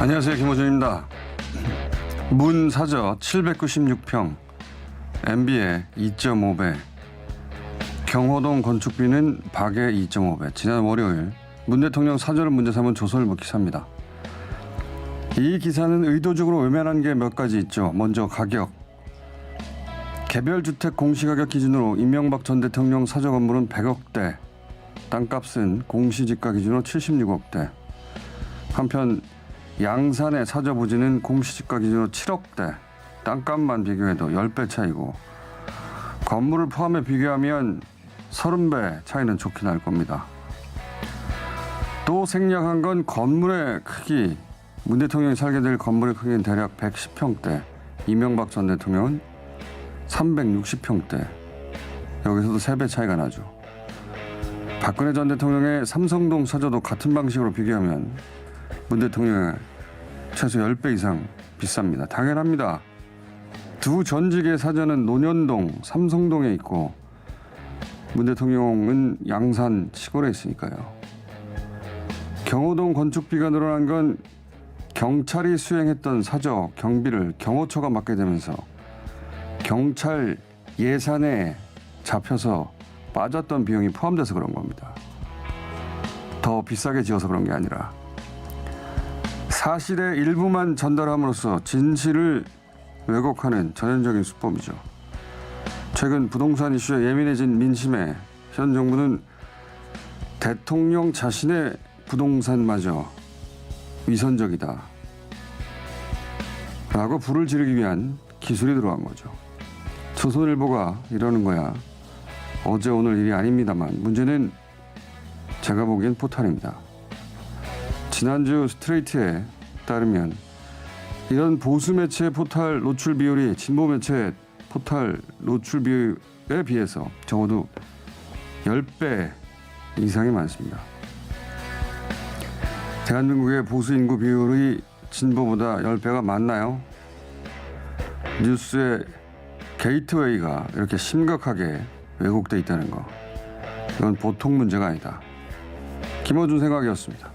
안녕하세요. 김호준입니다. 문 사저 796평, MB의 2.5배, 경호동 건축비는 박의 2.5배. 지난 월요일 문 대통령 사저를 문제 삼은 조선일보 기사입니다. 이 기사는 의도적으로 외면한 게 몇 가지 있죠. 먼저 가격. 개별 주택 공시가격 기준으로 이명박 전 대통령 사저 건물은 100억대, 땅값은 공시지가 기준으로 76억대. 한편 양산의 사저 부지는 공시지가 기준으로 7억대, 땅값만 비교해도 10배 차이고 건물을 포함해 비교하면 30배 차이는 좋긴 할 겁니다. 또 생략한 건 건물의 크기. 문 대통령이 살게 될 건물의 크기는 대략 110평대, 이명박 전 대통령은 360평대. 여기서도 3배 차이가 나죠. 박근혜 전 대통령의 삼성동 사저도 같은 방식으로 비교하면 문 대통령의 최소 10배 이상 비쌉니다. 당연합니다. 두 전직의 사저는 논현동, 삼성동에 있고 문 대통령은 양산 시골에 있으니까요. 경호동 건축비가 늘어난 건 경찰이 수행했던 사저 경비를 경호처가 맡게 되면서 경찰 예산에 잡혀서 빠졌던 비용이 포함돼서 그런 겁니다. 더 비싸게 지어서 그런 게 아니라 사실의 일부만 전달함으로써 진실을 왜곡하는 전형적인 수법이죠. 최근 부동산 이슈에 예민해진 민심에 현 정부는 대통령 자신의 부동산마저 위선적이다. 라고 불을 지르기 위한 기술이 들어간 거죠. 조선일보가 이러는 거야. 어제 오늘 일이 아닙니다만 문제는 제가 보기엔 포탈입니다. 지난주 스트레이트에 따르면 이런 보수 매체의 포탈 노출 비율이 진보 매체의 포탈 노출 비율에 비해서 적어도 10배 이상이 많습니다. 대한민국의 보수 인구 비율이 진보보다 10배가 많나요? 뉴스의 게이트웨이가 이렇게 심각하게 왜곡돼 있다는 거. 이건 보통 문제가 아니다. 김어준 생각이었습니다.